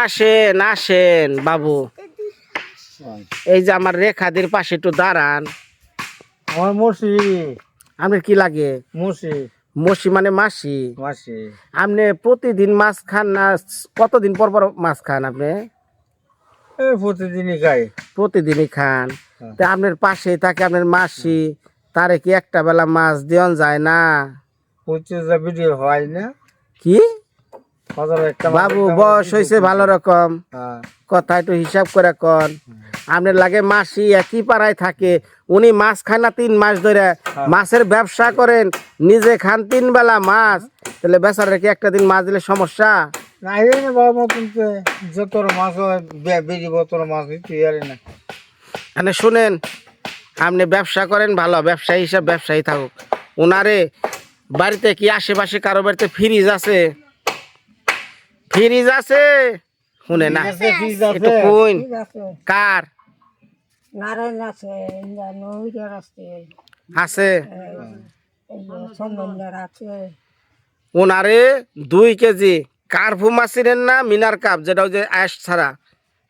আসেন আসেন বাবু। এই যে আমার রেখাদের পাশে একটু দাঁড়ান। আমার মসি। আপনার কি লাগে? মসি। মসি মানে মাসি? মাসি। আপনি প্রতিদিন মাছ খান না কতদিন পর পর মাছ খান আপনি? প্রতিদিনই খাই। প্রতিদিনই খান। হ্যাঁ। তা আপনার পাশে থাকে আপনার মাসি তারে কি একটা বেলা মাছ দেওয়া যায় না? ভিডিও হয় না। কি? বাবু বয়স হয়েছে ভালো রকম। হ্যাঁ। কথা একটু হিসাব করে কন। আপনার লাগে মাসি একই পাড়ায় থাকে উনি মাছ খান না তিন মাস ধরে। মাছের ব্যবসা করেন নিজে খান তিন বেলা মাছ। তাহলে বেচারা কি একটা দিন মাছ দিলে সমস্যা? না না বাবা মতন যত মাছ হয় তোর মাছ তুই আর না। মানে শুনেন আপনি ব্যবসা করেন ভালো ব্যবসায়ী হিসাব ব্যবসায়ী থাকুক। ওনারে বাড়িতে কি আশেপাশে কারও বাড়িতে ফ্রিজ আছে? ফ্রিজ আছে? শুনে না। আছে, ফ্রিজ আছে। একটু কইন। আছে। কার? নারায়ণ আছে নহিদার আছে। আছে। চন্দনদার আছে। ওনারে দুই কেজি কার্ফু মাছিরেন না মিনার কাপ যেটা ওই যে আয়াস ছাড়া।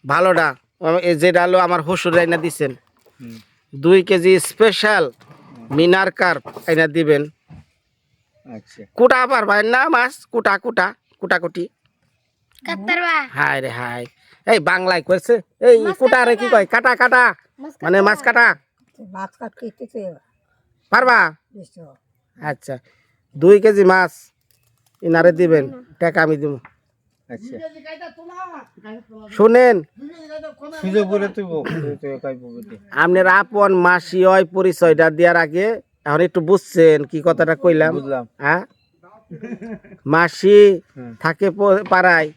ভালোটা। যেটা হলো আমার হসুর রাইনা দিচ্ছেন হুম। দুই কেজি স্পেশাল মিনার কার্প আইনা দিবেন। আচ্ছা। কুটা পারবেন না মাছ কুটা কুটা কুটা। হাই রে হাই এই বাংলায় কইছে এই কুটা রে কি কয়? কাটা কাটা। মানে মাছ কাটা। মাছ পারবা? আচ্ছা। দুই কেজি মাছ ইনারে দিবেন। টাকা আমি দিব আচ্ছা। শুনেন। আপনার আপন মাসি হয় পরিচয়টা দেওয়ার আগে এখন একটু বুঝছেন কি কথাটা কইলাম। হ্যাঁ? মাসি থাকে প- পাড়ায়।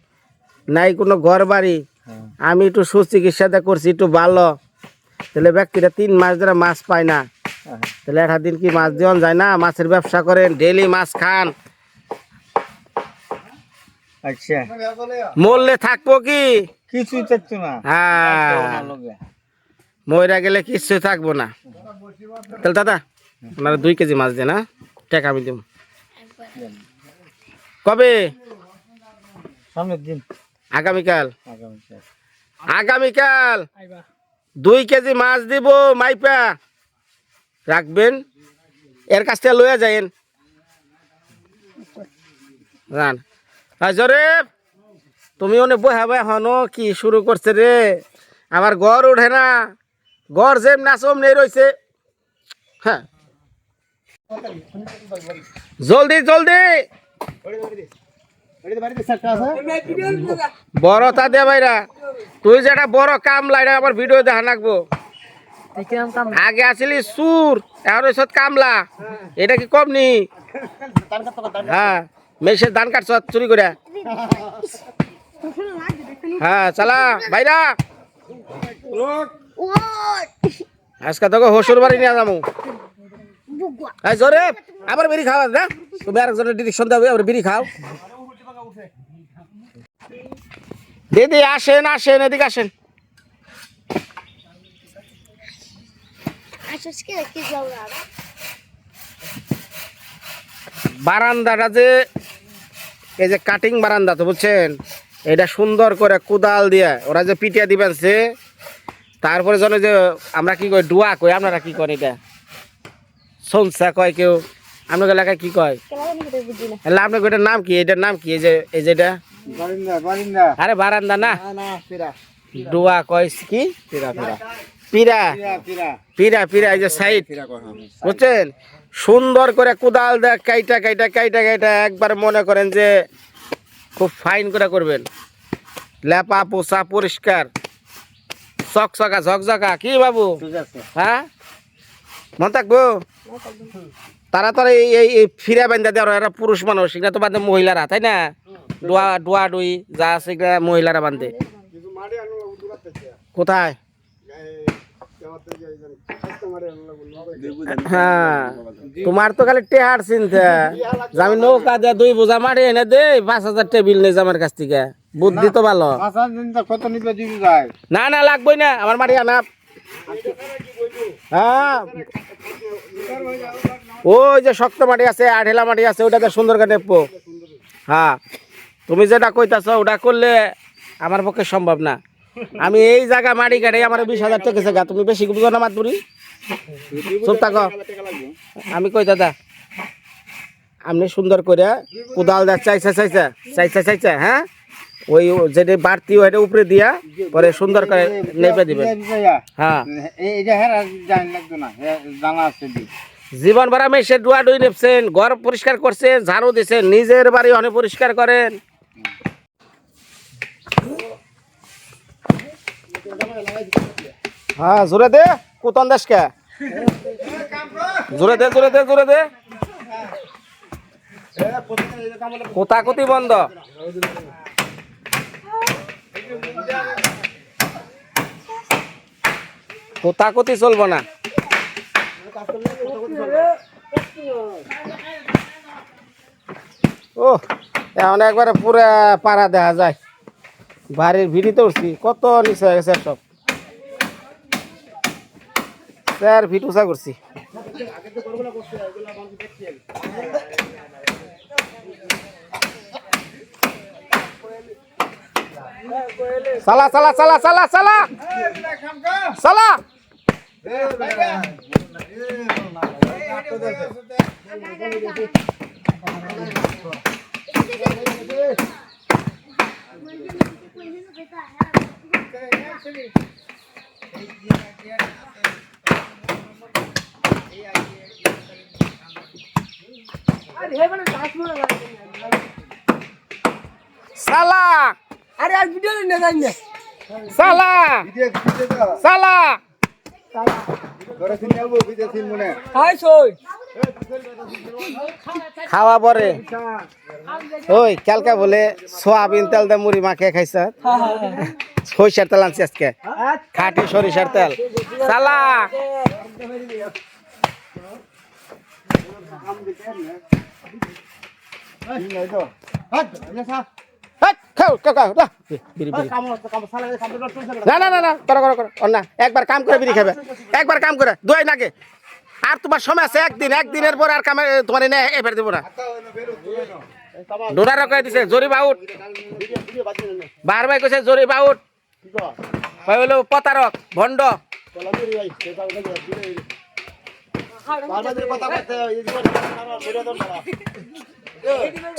নাই কোনো ঘর বাড়ি হ্যাঁ। আমি একটু সুচিকিৎসাটা করছি একটু ভালো। তাহলে ব্যক্তিরা তিন মাস ধরে মাছ পায় না। হ্যাঁ। তাহলে একটা দিন কি মাছ দেওয়া যায় না? মাছের ব্যবসা করেন ডেলি মাছ খান। আচ্ছা। মরলে থাকব কি? কিছুই থাকতো না। হ্যাঁ। ময়রা গেলে কিচ্ছু থাকব না। তাহলে দাদা আপনারা দুই কেজি মাছ দেন হ্যাঁ? টাকা আমি দেব কবে? সামনের দিন। আগামীকাল। আগামীকাল। আগামীকাল। দুই কেজি মাছ দিব মাইপা। রাখবেন। এর কাছ থেকে লইয়া যাইন রান। জরে তুমি অনেক বহা বহা হনো কি শুরু করছে রে? আমার ঘর উঠে না। ঘর যেম নাচম নেই রয়েছে হ্যাঁ। জলদি জলদি। বড় তা দে ভাইরা। তুই যেটা বড় কাম লাইরা আমার ভিডিও দেখা লাগবো। আগে আসিলি সুর এখন কামলা। এটা কি কম নি হ্যাঁ মেসের ধান কাটছ, চুরি করে। হ্যাঁ চালা, ভাইরা। আজকে তোকে হসুর বাড়ি নিয়ে যাব। এই জোরে, আবার বিড়ি খাওয়া, না? তুমি আরেকজনের ডিরেকশন দেবে আবার বিড়ি খাও। দিদি আসেন আসেন এদিকে আসেন। বারান্দাটা যে এই যে কাটিং বারান্দা তো বুঝছেন? এটা সুন্দর করে কোদাল দিয়ে ওরা যে পিটিয়া দিবেন সে তারপরে যেন যে আমরা কি কই ডুয়া কই আপনারা কি করেন এটা? সনসা কয় কেউ? আপনাদের এলাকায় কি কয়? আপনার এটার নাম কি? এটার নাম কি? এই যে এই যেটা আরে বারান্দা না। ডুয়া কয় কি? পিরা পিরা পিরা পিরা পিরা পিরা পিরা এই যে সাইড। বুঝছেন? সুন্দর করে কোদাল দেখ কাইটা কাইটা কাইটা কাইটা একবার মনে করেন যে খুব ফাইন করে করবেন। লেপা পোষা পরিষ্কার। চকচকা ঝকঝকা। কি বাবু? হ্যাঁ? মন থাকব তারা তো আর এই ফিরা বান্ধা দেওয়ার পুরুষ মানুষ এগুলা তো বান্ধে মহিলারা তাই না? ডোয়া ডোয়া ডুই যা আছে এগুলা মহিলারা বান্ধে। কোথায়? হ্যাঁ তোমার তো খালি টেহার চিন্তা। আমি নৌকা দিয়ে দুই বোঝা মারি এনে দে পাঁচ হাজার টেবিল নেই আমার কাছ থেকে। বুদ্ধি তো ভালো। না না লাগবই না আমার মারি আনা। হ্যাঁ ওই যে শক্ত মাটি আছে আঠেলা মাটি আছে ওটাতে সুন্দর করে নেপো হ্যাঁ তুমি যেটা কইতাছ, ওটা করলে আমার পক্ষে সম্ভব না। আমি এই জায়গা মারি কাটে আমার বিশ হাজার টাকা জায়গা। তুমি বেশি বুঝো না মাতুরি চুপ থাকো। আমি কই, দাদা? আপনি সুন্দর করে কোদাল দা চাইছে চাইছে চাইছে চাইছে হ্যাঁ? ওই যেটা বাড়তি, ওইটা উপরে দিয়া পরে সুন্দর করে নেপে দিবেন। হ্যাঁ। জীবন ভরা মেসে ডুয়া ডুই নেপছেন, ঘর পরিষ্কার করছেন, ঝাড়ু দিছেন, নিজের বাড়ি অনেক পরিষ্কার করেন। হ্যাঁ জোরে দে, কুতন দেশকে জোরে দে জোরে দে জোরে দে। কোথা কোতাকুতি বন্ধ। কোতাকুতি চলবো না। ও এখন একবারে পুরা পাড়া দেখা যায়। বাড়ির ভিড়িতে উঠছি কত নিচে হয়ে গেছে সব স্যার ভিট উঁচা করছি চালা চালা চালা চালা চালা চালা চালা আরে আর ভিডিও নিয়ে যাই না। চালা চালা খাই সই। খাওয়া পরে। ওই, কালকে বলে সোয়াবিন তেল দিয়ে মুড়ি মাখিয়ে খাইছ। সরিষার তেল আনছি আজকে। খাটি সরিষার তেল। বিড়ি। না না না না করো করো করো। অন্য একবার কাম করে বিড়ি খাবে। একবার কাম করে দুই নাকে আর তোমার সময় আছে, একদিন, একদিনের পর আর কামে তোমার এনে এবার দেবো না। ডোনার কয়ে দিছে জরি বাউট বার ভাই কইছে জরি বাউট ভাই হলো পতারক ভণ্ড।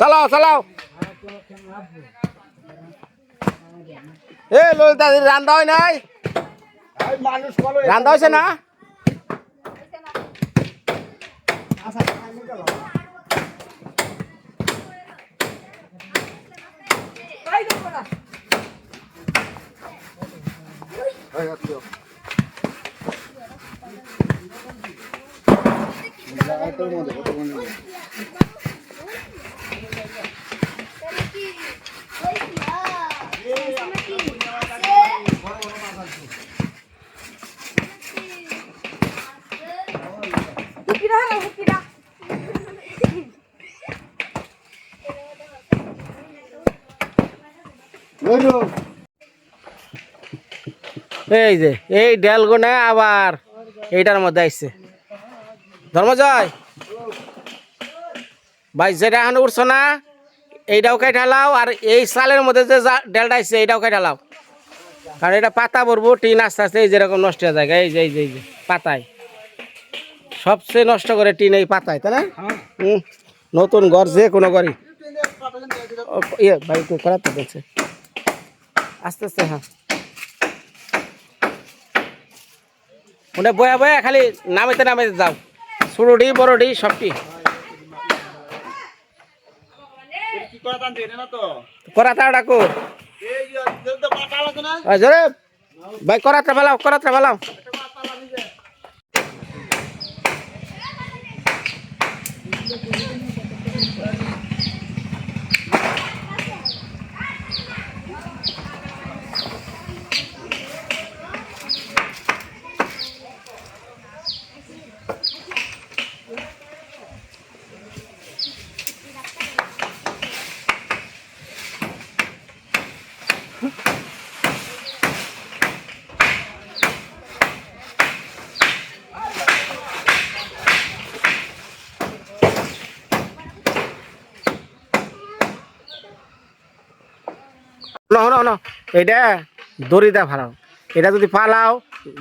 চালাও চালাও। এ ললিতা রান্দা হয় নাই? রান্দা হয়েছে না? Hey, that's you. এই যে, এই ডেলগুনে আবার এইটার মধ্যে আসছে ধর্মজয়, ভাই যেটা এখন উঠছো না, এইটাও কাই ঢালাও আর এই সালের মধ্যে যে ডেলটা আসছে এইটাও কাই ঢালাও কারণ এটা পাতা পড়ব টিন আস্তে আস্তে এই যেরকম নষ্ট হয়ে যায়, এই যে এই যে এই যে, পাতায়। সবচেয়ে নষ্ট করে টিন এই পাতায়, তাই না? হুম, নতুন ঘর, যে কোনো ঘরই। ইয়ে ভাই করাতে বলছে। আস্তে আস্তে হ্যাঁ। মানে বয়া বয়া খালি নামাইতে নামাইতে যাও। ছোটোটি বড়ডি সবটি। করাতা শোনো শোনো শোনো এটা দড়িটা ভাড়াও এটা যদি পালাও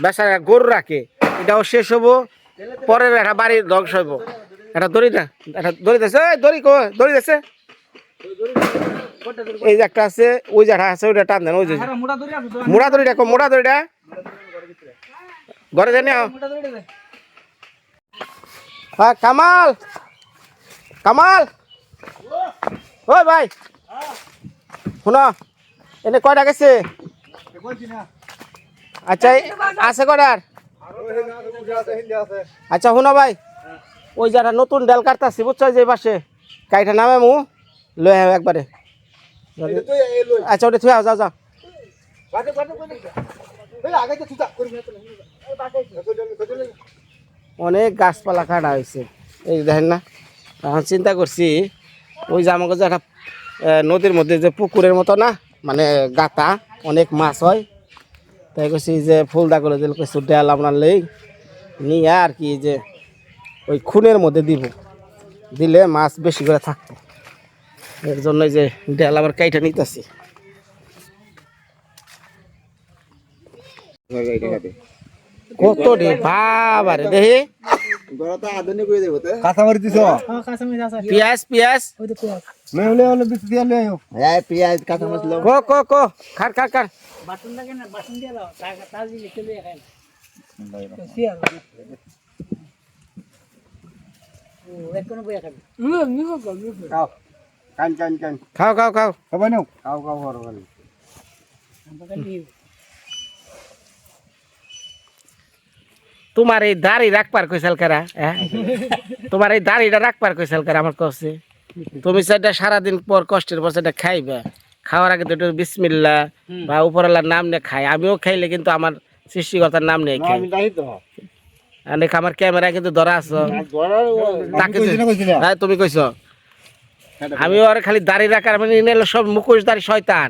বেচারা গরু রাখে, এটাও শেষ হব, পরের একটা বাড়ির ধ্বংস হইব এটা দড়িটা একটা দড়ি দিয়েছে দড়ি কো, দড়ি দিয়েছে। এই যে একটা আছে, ওই যে একটা আছে, ওইটা টান দেন, ওই যে। মোড়া দড়িটা কো মোড়া দড়িটা। ঘরে জানি হ্যাঁ কামাল কামাল। ওই ভাই, শুনো। এনে কয়টা গেছে? আচ্ছা আছে কয়টার? আচ্ছা শুনো ভাই। ওই যারা নতুন ডাল কাটতাছি, বুঝছ? যে পাশে। কাইটা নামে মু লই আয় একবারে। আচ্ছা ওটা থুয়ে যাও যাও। অনেক গাছপালা কাটা হয়েছে। এই দেখেন না, এখন চিন্তা করছি, ওই যে আমাকে যে একটা নদীর মধ্যে যে পুকুরের মতো না মানে গাতা অনেক মাছ হয়। তাই কইছি যে ফুলদা করে দিল কিছু ডাল আপনার লেই নিয়ে আর কি যে ওই খুনের মধ্যে দিব। দিলে মাছ বেশি করে থাকতো। এর জন্য যে ডাল আবার কাইটা নিতেছি। কত রে বাবারে দেখি। কাঁচামারি দিছ? পিয়াজ পিয়াজ। মেহলে হলে বিচ দিয়ে লই আইও। হ্যাঁ পেঁয়াজ কাঁচামরিচ লও। কো কো কো খার খার খার। খাও। কান কান কান। খাও খাও খাও। সবাই নাও। খাও খাও বড় বড় তোমার এই দাড়ি রাখবার কইসাল কারা হ্যাঁ? তোমার এই দাড়িটা রাখবার কইসাল কারা আমার কছে। তুমি সেটা সারাদিন পর কষ্টের পর সেটা খাইবে। খাওয়ার আগে তো একটু বিসমিল্লা বা উপরওয়ালার নাম নিয়ে খাই। আমিও খাইলে কিন্তু আমার সৃষ্টিকর্তার নাম নিয়ে খাই। অনেক আমার ক্যামেরা কিন্তু ধরা আছো। তাকে হ্যাঁ তুমি কইছো। আমি ওর খালি দাড়ি রাখার মানে নিলে সব মুখোশ দাড়ি শয়তান।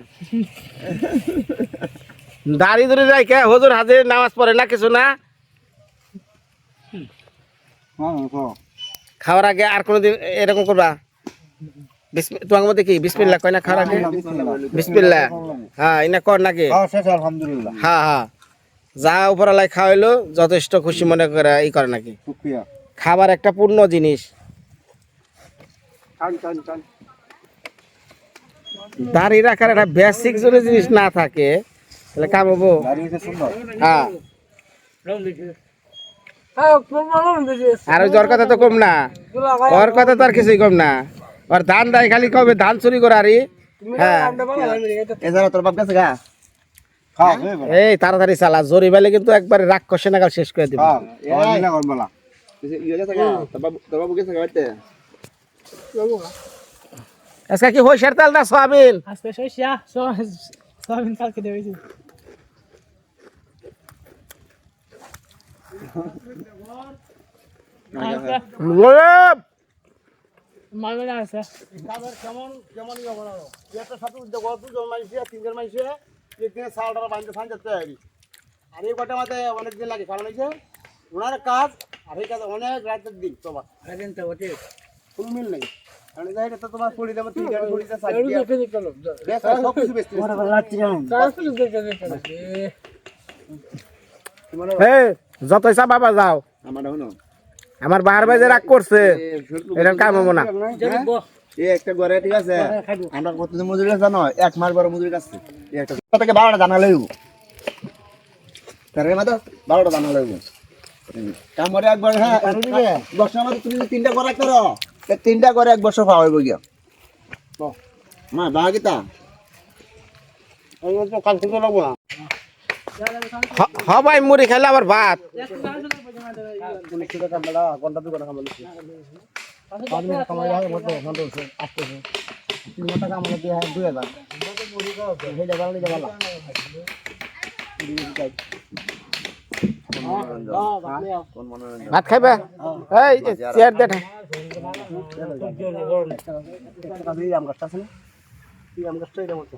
দাড়ি ধরে যাই কে হজুর হাজির নামাজ পড়ে না কিছু না। খাওয়ার আগে আর কোনোদিন এরকম করবা? তোমার মধ্যে কি? বিসমিল্লা কয় না খাওয়ার আগে? বিসমিল্লা হ্যাঁ ইনা কর নাকি? হ্যাঁ হ্যাঁ। যা উপরালাই খাওয়াইলো যথেষ্ট খুশি মনে করে ই করে নাকি? খাবার একটা পূর্ণ জিনিস। দাড়ি রাখার একটা বেসিক যদি জিনিস না থাকে তাহলে কাম হব হ্যাঁ। আর ওই জ্বর কথা তো কম না। ওর কথা তো আর কিছুই কম না। ওর ধান দেয় খালি কবে? ধান চুরি করে আরি হ্যাঁ। এছাড়া তোর বাপ গেছে গা এই তাড়াতাড়ি চালা জরি বেলে কিন্তু একবারে রাগ কষে নাগাল শেষ করে দিবে। ইয়ে আজকে কি হইসার তেল না সয়াবিন? আজকে সয়াবিন কালকে দেবেছি লোপ! মামলা আছে কেমন কেমন ইয়ে বানাও একটা সাথে দেখো দুজন মাইছে তিনজন মাইছে একদিনে সালটা বাঁধতে ফান যাচ্ছে আর আর এই কটা মাথায় অনেক দিন লাগে কারণ ওনার কাজ আর এই কাজ অনেক রাতের দিন তোমার। কোনো মিল নেই। বেশ সব কিছু যতই চা বাবা যাও। আমার হনো আমার বাহার বাজে রাগ করছে এরকম কাম হব না। এই একটা ঘরে ঠিক আছে? আমরা কত মজুরি জানো? এক মাস বড় মজুরি আছে একটা থেকে বারোটা দানা লইব। তার মাথা বারোটা দানা লইব। কাম করে একবার হ্যাঁ বছর আমাদের তুমি যদি তিনটা করে করো তা তিনটা করে এক বছর পাওয়া হইব গিয়া। মা বাগিতা হ- হবাই মুড়ি খেলে আবার ভাত ভাত খাইবে এই চেয়ার দে আম গাছটা আছে না আম গাছটা এটা মতো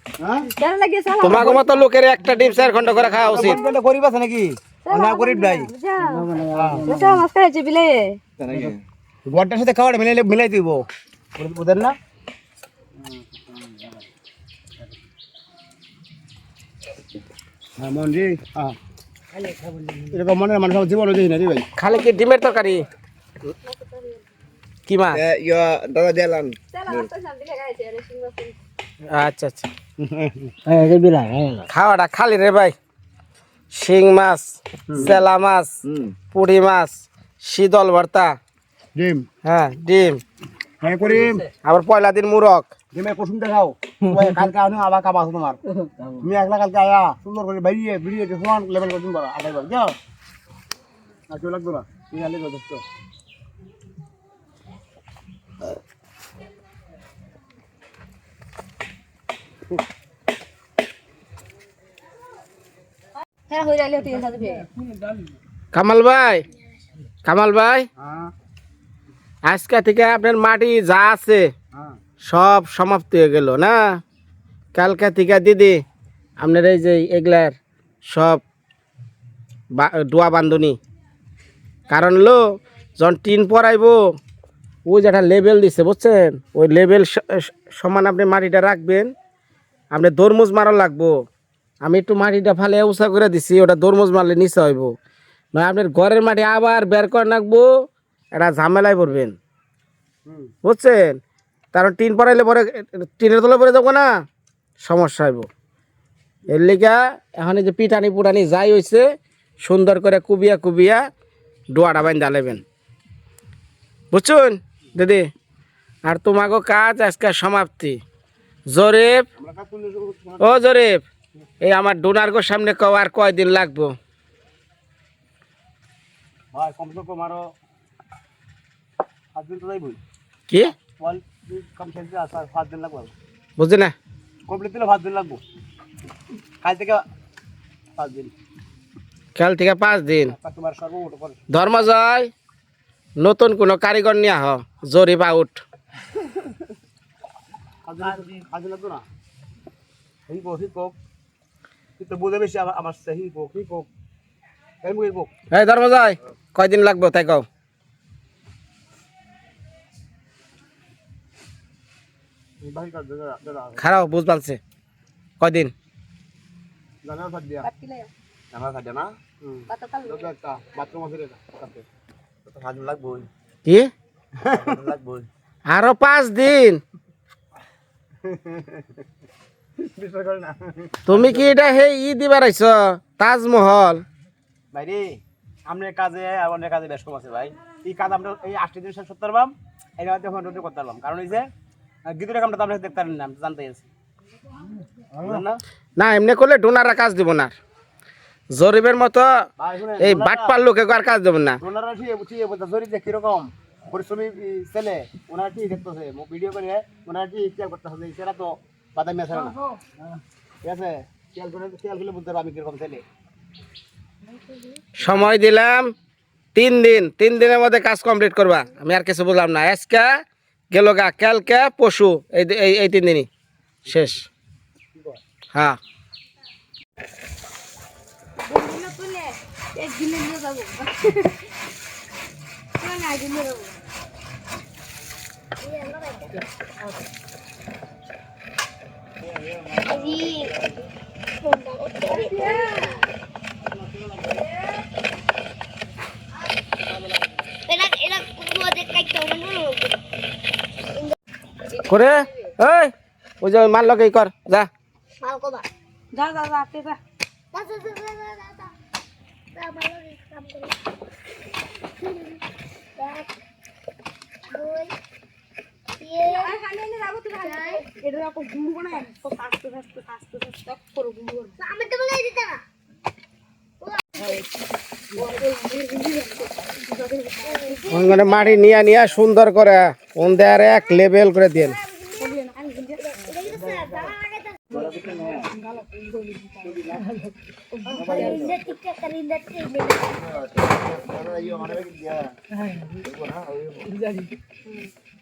এটা কি শর্ট নাকি তোমাকে মতো লোকের একটা ডিম চার খণ্ড করে খাওয়া উচিত। করিব আছে নাকি? না করিব ভাই গোটার সাথে খাওয়াটা মিলাইলে মিলাই দিব। ওদের না? হ্যাঁ হ্যাঁ মনে খালি কি ডিমের তরকারি? কি মাছ? দাদা দিলাম আচ্ছা আচ্ছা। খাওয়াটা খালি রে ভাই। শিং মাছ চেলা মাছ পুঁটি মাছ শীতল ভর্তা। ডিম। হ্যাঁ ডিম। হ্যাঁ করিম আবার পয়লা দিন মুরক কুসুম দেখাও। কালকে আনো আবার তোমার। তুমি একলা কালকে আয়া সুন্দর করে বেরিয়ে বেরিয়ে সমান লেভেল করে তুমি আটাই বার যাও। আর কেউ লাগবে না। তুমি আলে যথেষ্ট হ্যাঁ হয়ে গেলে তিন সাথে কামাল ভাই কামাল ভাই। হ্যাঁ আজকে থেকে আপনার মাটি যা আছে হ্যাঁ সব সমাপ্ত হয়ে গেল, না? কালকা থেকে দিদি, আপনার এই যে এগুলার সব ডোয়া বান্ধনি। কারণ লো যখন টিন পরাইব, ওই যে একটা লেবেল দিছে, বুঝছেন? ওই লেবেল সমান আপনি মাটিটা রাখবেন আপনি দরমুজ মারা লাগবো। আমি একটু মাটিটা ফালে উষা করে দিছি ওটা দরমুজ মারলে নিচে হইব। নয় আপনার ঘরের মাটি আবার বের করে রাখব এটা ঝামেলায় পড়বেন। বুঝছেন? কারণ টিন পরাইলে পরে টিনের তলে পরে যাব না সমস্যা হইব। এর লিগা এখন যে পিটানি পুটানি যাই হয়েছে সুন্দর করে কুবিয়া কুবিয়া ডোয়াটা বাইন্দা লেবেন। বুঝছুন? দিদি আর তোমাকে কাজ আজকে সমাপ্তি। জরিফ ও জরিফ এই আমার ডোনারগোর সামনে কও আর কয়দিন লাগবো? কি? বুঝলি না? কমপ্লিট দিলে দিন লাগবো। কাল থেকে পাঁচ দিন কাল থেকে পাঁচ দিন ধর্মজয় নতুন কোনো কারিগর নিয়ে আহ। জরিফ আউট না? বুঝে বেশি আমার এই কয়দিন লাগবো তাই কও? বাকি দাদা দাদা। খারাপ বুঝ পালছে কয়দিন? কি? লাগবো। আরও পাঁচ দিন। তুমি কি এটা হে ই দিবার আইছ? তাজমহল? ভাই রে আমরা কাজে আর অনেক কাজে ব্যস্ত আছে ভাই। এই কাজ আমরা এই আটটি দিন শেষ করতে পারবাম এই রাতে এখন রোদে করতে পারলাম। কারণ এই যে গিদুরের কামটা তো আমরা দেখতে পারেন না জানতে আছি বুঝলেন না? না এমনি করলে ডোনাররা কাজ দিব না জরিফের মতো এই বাটপার লোকে আর কাজ দেবেন না। ওনারা ঠিক ঠিক বলতে জরি যে কীরকম? পরিশ্রমী ছেলে ওনারা ঠিক দেখতেছে ভিডিও করে ওনারা ঠিক খেয়াল করতেছে সেটা তো বাদামি আছে না? ঠিক আছে? খেয়াল করে খেয়াল করলে বুঝতে পারব আমি কীরকম ছেলে। সময় দিলাম তিন দিন। তিন দিনের মধ্যে কাজ কমপ্লিট করবা। আমি আর কিছু বললাম না। আজকে গেল গা কালকে পশু এই এই এই তিন দিনই। শেষ। হ্যাঁ। একদিনে নিয়ে যাব। না একদিনে যাব এরা এরা কুকুরদের কাইতে হবে না করে এই ওই যে মার লগে কর যা মাল কবা যা যা যা তে যা আমি মাটি নিয়ে নিয়ে সুন্দর করে কোন দেয় এক লেভেল করে দিন। হ্যাঁ, হ্যাঁ।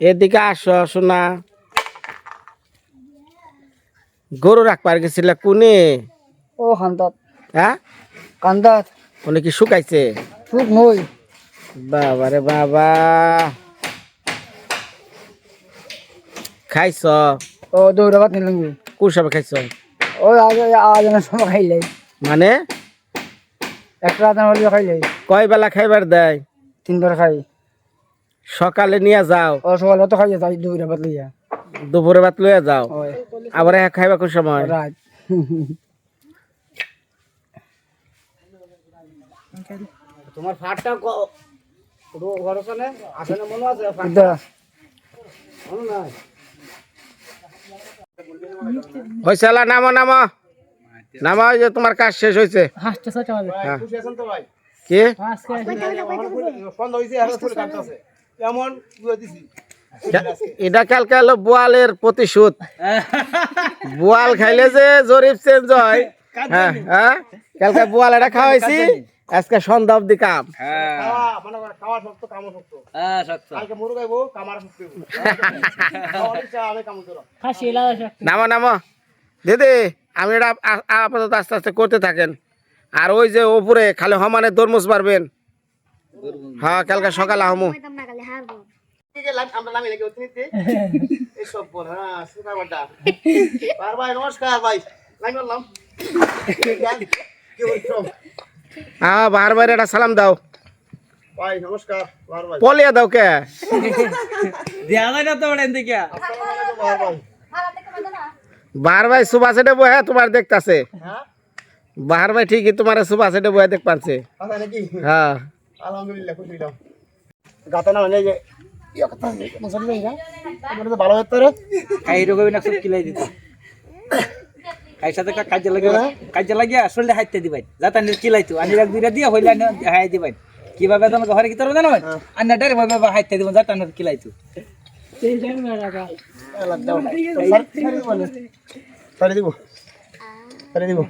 এদিকে আসো শোনা। গরু রাখবার গেছিল কোনে? ও খান্দাত হ্যাঁ? কান্দাত। উনি কি শুকাইছে? চুপ নই। বাবা রে বাবা। খাইছ? ও দৌড়াবাত নিলঙ্গি কোন সবে খাইছ? ও আজ আজ সময় খাইলে। মানে? একটা রাত হলে খাইলে। কয় বেলা খাইবার দেয়? তিন বার খাই। সকালে নিয়ে যাও। ও সকালে তো খাইয়ে তাই দৌড়াবাত লইয়া। দুপুরে ভাত লইয়া যাও। আবার এক খাইবা কোন সময়? রাত। তোমার ফাটটা ঘর আছে না? আছে না মনে আছে? এটা মনে নাই? হয়েছে নামো নামো। নামো ওই যে তোমার কাজ শেষ হয়েছে হাসতে ছটা বাজে। হ্যাঁ। খুশি আছেন তো ভাই? কি? এটা কালকে হলো বোয়ালের প্রতিশোধ। বোয়াল খাইলে যে জরিপ চেঞ্জ হয়। হ্যাঁ হ্যাঁ? কালকে বোয়াল এটা খাওয়াইছি। আজকে সন্ধ্যা অব্দি কাম। হাসি লাগা নামো নামো। দিদি আমি এটা আপাতত আস্তে আস্তে করতে থাকেন। আর ওই যে উপরে খালি সমানে তরমুজ পারবেন হ্যাঁ কালকে সকালে হমু Kita nak kali harbo. আমরা নামি নাকি অতিথি এইসব বল হ্যাঁ নমস্কার ভাই। হ্যাঁ বার বার এটা সালাম দাও। ভাই নমস্কার বার ভাই পলিয়া দাও কে? আসসালামু আলাইকুম বার ভাই বার ভাই সুবা সেটে বহে তোমার দেখতাছে। হ্যাঁ? বাহার ভাই ঠিকই তোমার সুবা সেটে বহে দেখ পাচ্ছে কথা হ্যাঁ। আলহামদুলিল্লাহ খুশি হলাম গাতা না যে ইয়া না তো ভালো হতো রে। এইরকম না সব কিলাই দিত। খাই সাথে কাজে লাগে কাজে লাগিয়া শরীরে হাইতে দিবেন যাতে আনি কিলাইতো আনি এক দুইটা দিয়া হইলে হাই দিবাই কীভাবে তোমার ঘরে কি তোর জানো না ডাইরে ভাবে হাইতে দিব যাতে আনি কিলাইতো সারি দিব। সারি দিব।